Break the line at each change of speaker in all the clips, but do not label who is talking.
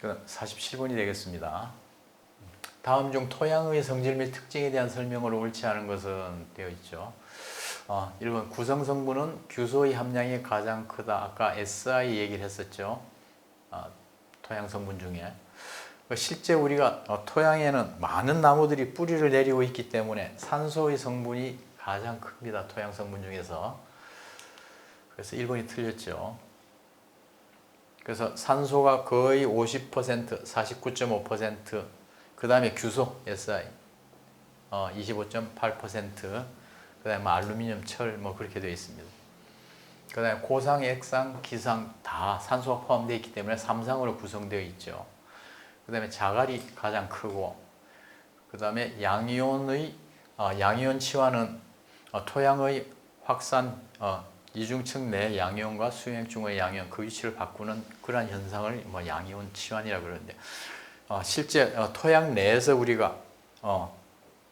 그 47번이 되겠습니다. 다음 중 토양의 성질 및 특징에 대한 설명으로 옳지 않은 것은 되어 있죠. 어, 1번 구성 성분은 규소의 함량이 가장 크다. 아까 SI 얘기를 했었죠. 어, 토양 성분 중에. 그 실제 우리가 어, 토양에는 많은 나무들이 뿌리를 내리고 있기 때문에 산소의 성분이 가장 큽니다. 토양 성분 중에서. 그래서 1번이 틀렸죠. 그래서 산소가 거의 50%, 49.5%, 그 다음에 규소, SI, 어, 25.8%, 그 다음에 알루미늄, 철, 뭐 그렇게 되어 있습니다. 그 다음에 고상, 액상, 기상 다 산소가 포함되어 있기 때문에 삼상으로 구성되어 있죠. 그 다음에 자갈이 가장 크고, 그 다음에 양이온의, 어, 양이온 치환은 어, 토양의 확산, 어, 이중층 내 양이온과 수행중의 양이온 그 위치를 바꾸는 그러한 현상을 뭐 양이온 치환이라 그러는데 어, 실제 어, 토양 내에서 우리가 어,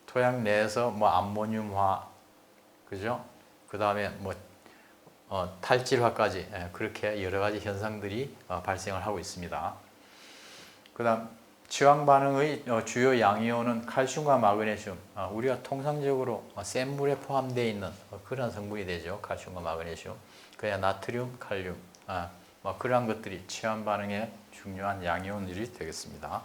토양 내에서 뭐 암모늄화 그죠? 그 다음에 뭐 어, 탈질화까지 예, 그렇게 여러 가지 현상들이 어, 발생을 하고 있습니다. 그다음 취황 반응의 어, 주요 양이온은 칼슘과 마그네슘. 어, 우리가 통상적으로 어, 센 물에 포함되어 있는 어, 그런 성분이 되죠. 칼슘과 마그네슘. 그야 나트륨, 칼륨. 아, 뭐 그러한 것들이 취황 반응에 중요한 양이온들이 되겠습니다.